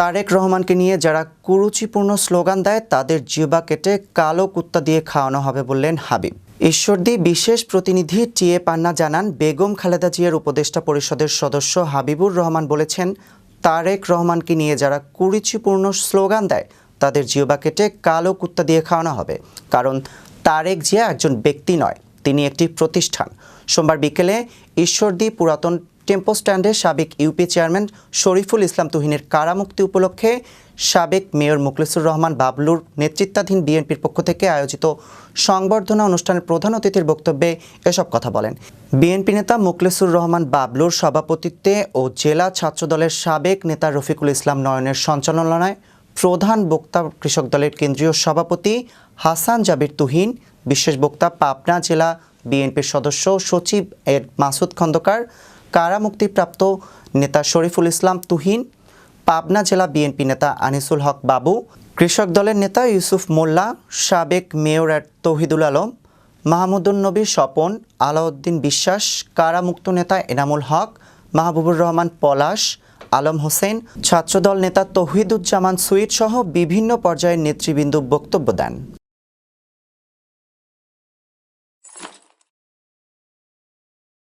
তারেক রহমানকে নিয়ে যারা কুরুচিপূর্ণ স্লোগান দেয়, তাদের জিহ্বা কেটে কালো কুত্তা দিয়ে খাওয়ানো হবে বললেন হাবিব। ঈশ্বরদী বিশেষ প্রতিনিধি টিএ পান্না জানান, বেগম খালেদা জিয়ার উপদেষ্টা পরিষদের সদস্য হাবিবুর রহমান বলেছেন, তারেক রহমানকে নিয়ে যারা কুরুচিপূর্ণ স্লোগান দেয়, তাদের জিহ্বা কেটে কালো কুত্তা দিয়ে খাওয়ানো হবে। কারণ তারেক জিয়া একজন ব্যক্তি নয়, তিনি একটি প্রতিষ্ঠান। সোমবার বিকেলে ঈশ্বরদী পুরাতন টেম্পো স্ট্যান্ডে সাবেক ইউপি চেয়ারম্যান শরীফুল ইসলাম তুহিনের কারামুক্তি উপলক্ষে সাবেক মেয়র মুখলিসুর রহমান বাবলুর নেতৃত্বাধীন বিএনপির পক্ষ থেকে আয়োজিত সংবর্ধনা অনুষ্ঠানের প্রধান অতিথির বক্তব্যে এসব কথা বলেন। বিএনপি নেতা মুখলিসুর রহমান বাবলুর সভাপতিত্বে ও জেলা ছাত্রদলের সাবেক নেতা রফিকুল ইসলাম নয়নের সঞ্চালনায় প্রধান বক্তা কৃষক দলের কেন্দ্রীয় সভাপতি হাসান জাবির তুহিন, বিশেষ বক্তা পাবনা জেলা বিএনপির সদস্য সচিব এর মাসুদ খন্দকার কারামুক্তিপ্রাপ্ত নেতা শরীফুল ইসলাম তুহিন, পাবনা জেলা বিএনপি নেতা আনিসুল হক বাবু, কৃষক দলের নেতা ইউসুফ মোল্লা, সাবেক মেয়র অ্যাড তৌহিদুল আলম, মাহমুদুন নবী স্বপন, আলাউদ্দিন বিশ্বাস, কারামুক্ত নেতা এনামুল হক, মাহবুবুর রহমান পলাশ, আলম হোসেন, ছাত্রদল নেতা তৌহিদুজ্জামান সুইট সহ বিভিন্ন পর্যায়ের নেতৃবৃন্দ বক্তব্য দেন।